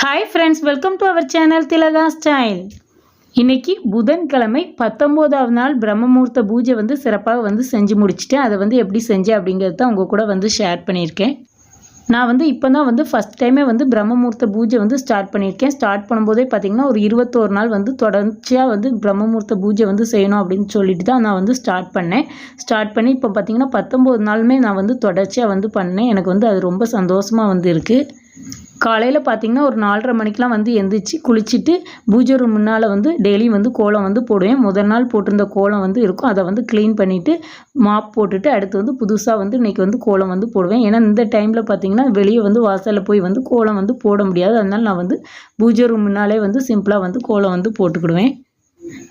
Hi friends welcome to our channel Thilaka style இன்றைக்கி புதன்கிழமை பத்தொம்போதாவது நாள் பிரம்மமூர்த்த பூஜை வந்து சிறப்பாக வந்து செஞ்சு முடிச்சுட்டேன் அதை வந்து எப்படி செஞ்சேன் அப்படிங்கிறது தான் உங்கள் கூட வந்து ஷேர் பண்ணியிருக்கேன். நான் வந்து இப்போ தான் வந்து ஃபஸ்ட் டைமே வந்து பிரம்மமூர்த்த பூஜை வந்து ஸ்டார்ட் பண்ணியிருக்கேன். ஸ்டார்ட் பண்ணும்போதே பார்த்திங்கன்னா ஒரு இருபத்தோரு நாள் வந்து தொடர்ச்சியாக வந்து பிரம்மமூர்த்த பூஜை வந்து செய்யணும் அப்படின்னு சொல்லிட்டு தான் நான் வந்து ஸ்டார்ட் பண்ணேன். ஸ்டார்ட் பண்ணி இப்போ பார்த்திங்கன்னா பத்தொம்போது நாளுமே நான் வந்து தொடர்ச்சியாக வந்து பண்ணேன். எனக்கு வந்து அது ரொம்ப சந்தோஷமாக வந்து இருக்குது காலையில் பார்த்திங்கன்னா ஒரு நாலரை மணிக்கெலாம் வந்து எந்திரிச்சு குளிச்சுட்டு பூஜை ரூம் முன்னால் வந்து டெய்லியும் வந்து கோலம் வந்து போடுவேன். முதல் நாள் போட்டிருந்த கோலம் வந்து இருக்கும். அதை வந்து க்ளீன் பண்ணிவிட்டு மாப் போட்டுட்டு அடுத்து வந்து புதுசாக வந்து இன்றைக்கி வந்து கோலம் வந்து போடுவேன். ஏன்னா இந்த டைமில் பார்த்திங்கன்னா வெளியே வந்து வாசலில் போய் வந்து கோலம் வந்து போட முடியாது. அதனால் நான் வந்து பூஜை ரூம் முன்னாலே வந்து சிம்பிளாக வந்து கோலம் வந்து போட்டுக்கிடுவேன்.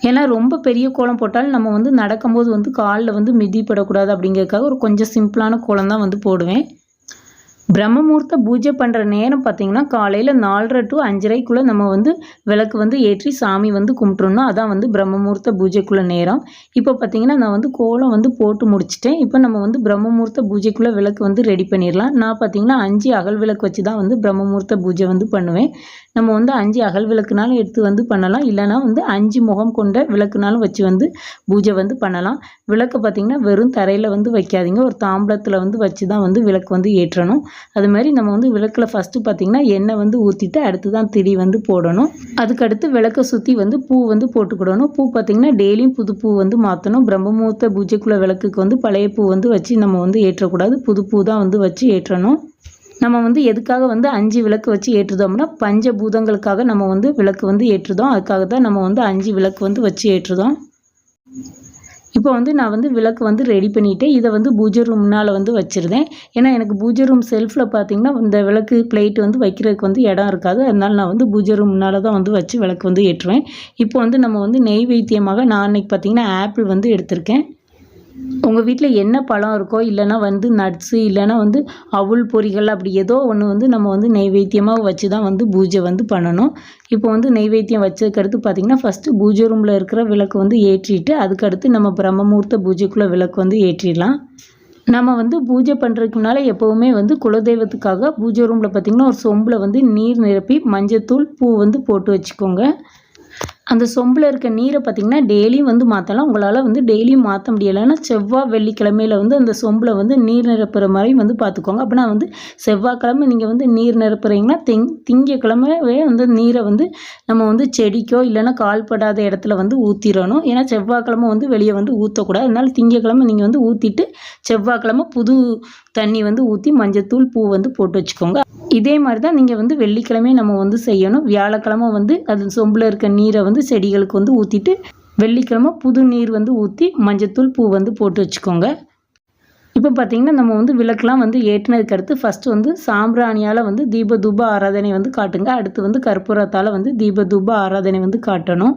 ஏன்னா ரொம்ப பெரிய கோலம் போட்டாலும் நம்ம வந்து நடக்கும்போது வந்து காலில் வந்து மிதிப்படக்கூடாது அப்படிங்கிறதுக்காக ஒரு கொஞ்சம் சிம்பிளான கோலம் தான் வந்து போடுவேன். பிரம்மமூர்த்த பூஜை பண்ணுற நேரம் பார்த்திங்கன்னா காலையில் நாலரை டு அஞ்சரைக்குள்ளே நம்ம வந்து விளக்கு வந்து ஏற்றி சாமி வந்து கும்பிட்றணும் அதான் வந்து பிரம்மமூர்த்த பூஜைக்குள்ளே நேரம். இப்போ பார்த்திங்கன்னா நான் வந்து கோலம் வந்து போட்டு முடிச்சிட்டேன். இப்போ நம்ம வந்து பிரம்மமூர்த்த பூஜைக்குள்ளே விளக்கு வந்து ரெடி பண்ணிடலாம். நான் பார்த்திங்கன்னா அஞ்சு அகல் விளக்கு வச்சு தான் வந்து பிரம்மமூர்த்த பூஜை வந்து பண்ணுவேன். நம்ம வந்து அஞ்சு அகல் விளக்குனாலும் எடுத்து வந்து பண்ணலாம். இல்லைனா வந்து அஞ்சு முகம் கொண்ட விளக்குனாலும் வச்சு வந்து பூஜை வந்து பண்ணலாம். விளக்கு பார்த்திங்கன்னா வெறும் தரையில் வந்து வைக்காதீங்க. ஒரு தாம்பளத்தில் வந்து வச்சு தான் வந்து விளக்கு வந்து ஏற்றணும். அது மாதிரி நம்ம வந்து விளக்கில் ஃபஸ்ட்டு பார்த்திங்கன்னா எண்ணெய் வந்து ஊற்றிட்டு அடுத்து தான் திரி வந்து போடணும். அதுக்கடுத்து விளக்கை சுற்றி வந்து பூ வந்து போட்டுக்கிடணும். பூ பார்த்திங்கன்னா டெய்லியும் புது பூ வந்து மாற்றணும் பிரம்மமூர்த்த பூஜைக்குள்ள விளக்குக்கு வந்து பழைய பூ வந்து வச்சு நம்ம வந்து ஏற்றக்கூடாது. புது பூ தான் வந்து வச்சு ஏற்றணும். நம்ம வந்து எதுக்காக வந்து அஞ்சு விளக்கு வச்சு ஏற்றுதோம்னா பஞ்சபூதங்களுக்காக நம்ம வந்து விளக்கு வந்து ஏற்றுதோம். அதுக்காக தான் நம்ம வந்து அஞ்சு விளக்கு வந்து வச்சு ஏற்றுதோம். இப்போ வந்து நான் வந்து விளக்கு வந்து ரெடி பண்ணிவிட்டு இதை வந்து பூஜை ரூம் முன்னால் வந்து வச்சுருந்தேன். ஏன்னா எனக்கு பூஜை ரூம் செல்ஃபில் பார்த்தீங்கன்னா இந்த விளக்கு பிளேட் வந்து வைக்கிறதுக்கு வந்து இடம் இருக்காது. அதனால நான் வந்து பூஜை ரூம் முன்னால் தான் வந்து வச்சு விளக்கு வந்து ஏற்றுவேன். இப்போ வந்து நம்ம வந்து நெய் வைத்தியமாக நான் அன்றைக்கி பார்த்திங்கன்னா ஆப்பிள் வந்து எடுத்திருக்கேன். உங்கள் வீட்டில் என்ன பழம் இருக்கோ இல்லைனா வந்து நட்ஸு இல்லைனா வந்து அவுள் பொறிகள் அப்படி ஏதோ ஒன்று வந்து நம்ம வந்து நைவேத்தியமாக வச்சு தான் வந்து பூஜை வந்து பண்ணணும். இப்போ வந்து நெய்வேத்தியம் வச்சதுக்கடுத்து பார்த்திங்கன்னா ஃபஸ்ட்டு பூஜை ரூமில் இருக்கிற விளக்கு வந்து ஏற்றிட்டு அதுக்கடுத்து நம்ம பிரம்மமூர்த்த பூஜைக்குள்ளே விளக்கு வந்து ஏற்றிடலாம். நம்ம வந்து பூஜை பண்ணுறதுக்கு முன்னால் எப்போவுமே வந்து குலதெய்வத்துக்காக பூஜை ரூமில் பார்த்திங்கன்னா ஒரு சொம்பில் வந்து நீர் நிரப்பி மஞ்சத்தூள் பூ வந்து போட்டு வச்சுக்கோங்க. அந்த சொம்பில் இருக்க நீரை பார்த்திங்கன்னா டெய்லியும் வந்து மாற்றலாம் உங்களால் வந்து டெய்லியும் மாற்ற முடியலைன்னா செவ்வாய் வெள்ளிக்கிழமையில் வந்து அந்த சொம்பில் வந்து நீர் நிரப்புகிற மாதிரி வந்து பார்த்துக்கோங்க அப்படின்னா வந்து செவ்வாய்க்கிழமை நீங்கள் வந்து நீர் நிரப்புறீங்கன்னா திங் திங்கக்கிழமையே வந்து நீரை வந்து நம்ம வந்து செடிக்கோ இல்லைன்னா கால்படாத இடத்துல வந்து ஊற்றிடணும் ஏன்னா செவ்வாய்க்கிழமை வந்து வெளியே வந்து ஊற்றக்கூடாது அதனால் திங்கக்கிழமை நீங்கள் வந்து ஊற்றிட்டு செவ்வாய்க்கிழமை புது தண்ணி வந்து ஊற்றி மஞ்சத்தூள் பூ வந்து போட்டு வச்சுக்கோங்க. இதே மாதிரி தான் நீங்கள் வந்து வெள்ளிக்கிழமை நம்ம வந்து செய்யணும். வியாழக்கிழமை வந்து அது சொம்பில் இருக்க நீரை வந்து செடிகளுக்கு வந்து ஊற்றிட்டு வெள்ளிக்கிழமை புது நீர் வந்து ஊற்றி மஞ்சத்தூள் பூ வந்து போட்டு வச்சுக்கோங்க. இப்போ பார்த்திங்கன்னா நம்ம வந்து விளக்கெலாம் வந்து ஏற்றினதுக்கு அடுத்து ஃபஸ்ட்டு வந்து சாம்பிராணியால் வந்து தீப தூப ஆராதனை வந்து காட்டுங்க. அடுத்து வந்து கற்பூரத்தால் வந்து தீப தூப ஆராதனை வந்து காட்டணும்.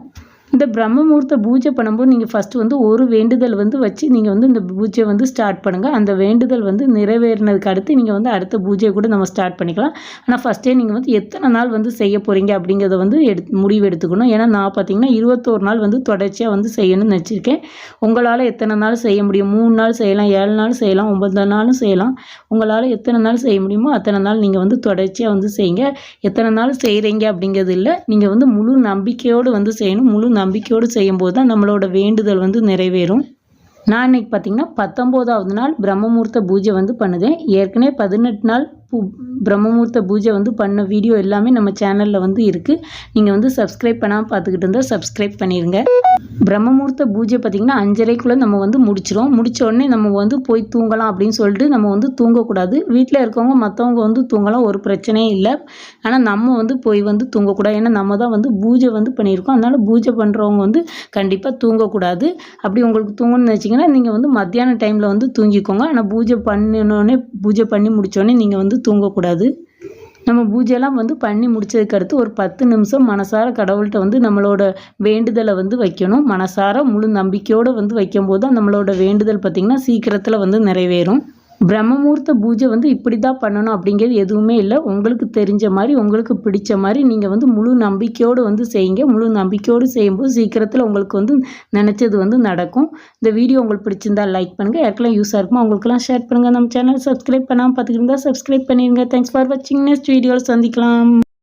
இந்த பிரம்மமூர்த்த பூஜை பண்ணும்போது நீங்கள் ஃபஸ்ட்டு வந்து ஒரு வேண்டுதல் வந்து வச்சு நீங்கள் வந்து இந்த பூஜை வந்து ஸ்டார்ட் பண்ணுங்கள் அந்த வேண்டுதல் வந்து நிறைவேறினதுக்கு அடுத்து நீங்கள் வந்து அடுத்த பூஜையை கூட நம்ம ஸ்டார்ட் பண்ணிக்கலாம். ஆனால் ஃபஸ்ட்டே நீங்கள் வந்து எத்தனை நாள் வந்து செய்ய போகிறீங்க அப்படிங்கிறத வந்து எடு முடிவு எடுத்துக்கணும். ஏன்னா நான் பார்த்தீங்கன்னா இருபத்தோரு நாள் வந்து தொடர்ச்சியாக வந்து செய்யணும்னு நினச்சிருக்கேன். உங்களால் எத்தனை நாள் செய்ய முடியும்? மூணு நாள் செய்யலாம் ஏழு நாள் செய்யலாம் ஒன்பது நாளும் செய்யலாம். உங்களால் எத்தனை நாள் செய்ய முடியுமோ அத்தனை நாள் நீங்கள் வந்து தொடர்ச்சியாக வந்து செய்யுங்க. எத்தனை நாள் செய்கிறீங்க அப்படிங்கிறது இல்லை. நீங்கள் வந்து முழு நம்பிக்கையோடு வந்து செய்யணும். முழு நம்பிக்கையோடு செய்யும்போது தான் நம்மளோட வேண்டுதல் வந்து நிறைவேறும். நான் இன்றைக்கி பார்த்திங்கன்னா பத்தொம்போதாவது நாள் பிரம்மமூர்த்த பூஜை வந்து பண்ணுதேன். ஏற்கனவே பதினெட்டு நாள் பூ பிரம்மமூர்த்த பூஜை வந்து பண்ண வீடியோ எல்லாமே நம்ம சேனலில் வந்து இருக்குது நீங்கள் வந்து சப்ஸ்கிரைப் பண்ணாமல் பார்த்துக்கிட்டு இருந்தால் சப்ஸ்கிரைப் பண்ணிடுங்க பிரம்மமூர்த்த பூஜை பார்த்திங்கன்னா அஞ்சரைக்குள்ளே நம்ம வந்து முடிச்சிடும் முடித்த உடனே நம்ம வந்து போய் தூங்கலாம் அப்படின்னு சொல்லிட்டு நம்ம வந்து தூங்கக்கூடாது. வீட்டில் இருக்கவங்க மற்றவங்க வந்து தூங்கலாம் ஒரு பிரச்சனையும் இல்லை. ஆனால் நம்ம வந்து போய் வந்து தூங்கக்கூடாது. ஏன்னா நம்ம தான் வந்து பூஜை வந்து பண்ணியிருக்கோம். அதனால் பூஜை பண்ணுறவங்க வந்து கண்டிப்பாக தூங்கக்கூடாது. அப்படி உங்களுக்கு தூங்கணும்னு வச்சிங்கன்னா நீங்கள் வந்து மத்தியான டைமில் வந்து தூங்கிக்கோங்க. ஆனால் பூஜை பண்ணினோடனே பூஜை பண்ணி முடித்தோடனே நீங்கள் வந்து தூங்கக்கூடாது. நம்ம பூஜைலாம் வந்து பண்ணி முடித்ததுக்கு அடுத்து ஒரு பத்து நிமிஷம் மனசார கடவுள்கிட்ட வந்து நம்மளோட வேண்டுதலை வந்து வைக்கணும். மனசார முழு நம்பிக்கையோடு வந்து வைக்கும்போது தான் நம்மளோட வேண்டுதல் பார்த்திங்கன்னா சீக்கிரத்தில் வந்து நிறைவேறும். பிரம்மமூர்த்த பூஜை வந்து இப்படி தான் பண்ணணும் அப்படிங்கிறது எதுவுமே இல்லை. உங்களுக்கு தெரிஞ்ச மாதிரி உங்களுக்கு பிடிச்ச மாதிரி நீங்கள் வந்து முழு நம்பிக்கையோடு வந்து செய்யுங்க. முழு நம்பிக்கையோடு செய்யும்போது சீக்கிரத்தில் உங்களுக்கு வந்து நினச்சது வந்து நடக்கும். இந்த வீடியோ உங்களுக்கு பிடிச்சிருந்தா லைக் பண்ணுங்கள் யாருக்கெல்லாம் யூஸாக இருக்குமோ அவங்களுக்குலாம் ஷேர் பண்ணுங்கள் நம்ம சேனல் சப்ஸ்கிரைப் பண்ணாமல் பார்த்துக்கிட்டு இருந்தால் சப்ஸ்கிரைப் பண்ணிடுங்க தேங்க்ஸ் ஃபார் வாட்சிங் நெக்ஸ்ட் வீடியோவில் சந்திக்கலாம்.